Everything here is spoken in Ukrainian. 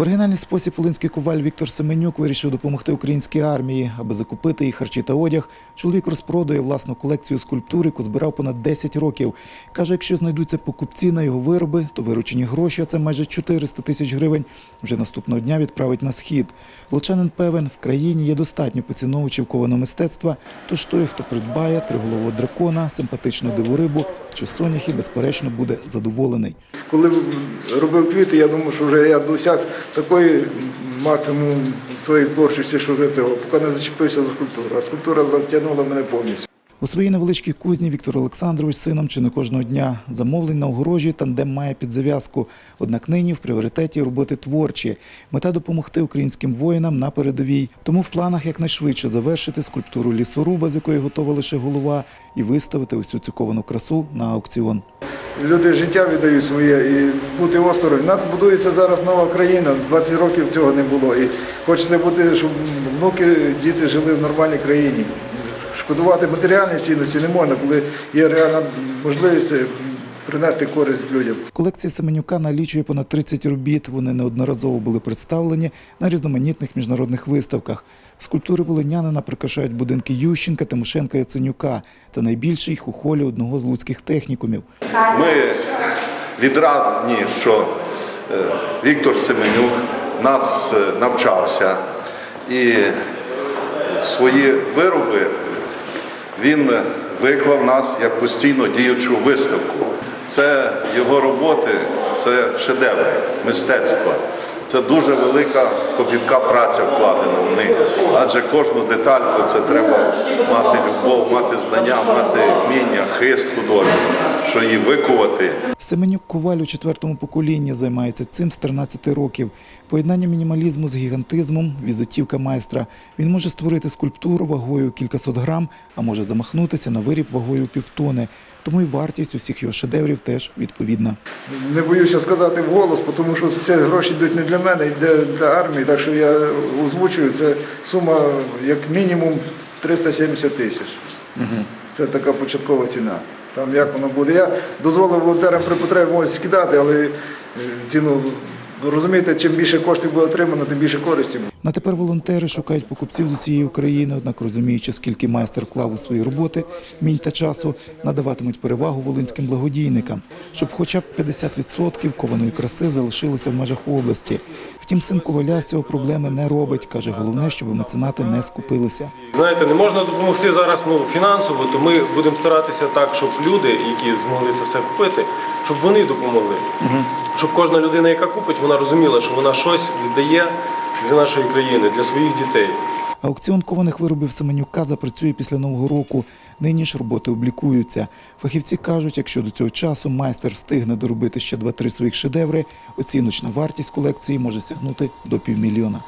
Оригінальний спосіб волинський коваль Віктор Семенюк вирішив допомогти українській армії, аби закупити їй харчі та одяг. Чоловік розпродує власну колекцію скульптур, яку збирав понад 10 років. Каже, якщо знайдуться покупці на його вироби, то виручені гроші, а це майже 400 тисяч гривень, вже наступного дня відправить на схід. Лучанин певен, в країні є достатньо поціновувачів кованого мистецтва. Тож той, хто придбає триголового дракона, симпатичну диворибу чи соняхи, безперечно буде задоволений. Коли робив квіти, я думав, що вже я досяг такої максимум своєї творчості, що вже цього, поки не зачепився за скульптуру. А скульптура затягнула мене повністю. У своїй невеличкій кузні Віктор Олександрович сином чи не кожного дня замовлень на огорожі тандем має під зав'язку. Однак нині в пріоритеті роботи творчі. Мета допомогти українським воїнам на передовій. Тому в планах якнайшвидше завершити скульптуру лісоруба, з якої готова лише голова, і виставити усю цю ковану красу на аукціон. Люди життя віддають своє і бути осторонь. У нас будується зараз нова країна. 20 років цього не було. І хочеться бути, щоб внуки, діти жили в нормальній країні. Шкодувати матеріальні цінності не можна, коли є реальна можливість принести користь людям. Колекція Семенюка налічує понад 30 робіт. Вони неодноразово були представлені на різноманітних міжнародних виставках. Скульптури волинянина прикрашають будинки Ющенка, Тимошенка Яценюка та найбільший їх у холі одного з луцьких технікумів. Ми відрадні, що е, Віктор Семенюк нас е, навчався і свої вироби він виклав нас як постійно діючу виставку. Це його роботи, це шедевр мистецтва. Це дуже велика копітка праця вкладена в них. Адже кожну детальку це треба мати любов, мати знання, мати вміння, хист художній, що її викувати. Семенюк Коваль у четвертому поколінні займається цим з 13 років. Поєднання мінімалізму з гігантизмом, візитівка майстра. Він може створити скульптуру вагою кількасот грам, а може замахнутися на виріб вагою півтони. Тому і вартість усіх його шедеврів теж відповідна. Не боюся сказати вголос, тому що ці гроші йдуть не для мене, йде для армії. Так що я озвучую, це сума як мінімум 370 тисяч. Це така початкова ціна. Там як воно буде. Я дозволив волонтерам при потребі можуть скидати, але е, ціну розумієте, чим більше коштів буде отримано, тим більше користі буде. На тепер волонтери шукають покупців з усієї України, однак розуміючи, скільки майстер вклав у свої роботи, мінь та часу, надаватимуть перевагу волинським благодійникам, щоб хоча б 50% кованої краси залишилося в межах області. Втім, син коваля з цього проблеми не робить. каже, головне, щоб меценати не скупилися. Знаєте, не можна допомогти зараз ну, фінансово, то ми будемо старатися так, щоб люди, які змогли це все впити, щоб вони допомогли. Щоб кожна людина, яка купить, вона розуміла, що вона щось віддає для нашої країни, для своїх дітей. Аукціон кованих виробів Семенюка запрацює після нового року. Нині ж роботи облікуються. Фахівці кажуть, якщо до цього часу майстер встигне доробити ще 2-3 своїх шедеври, оціночна вартість колекції може сягнути до півмільйона.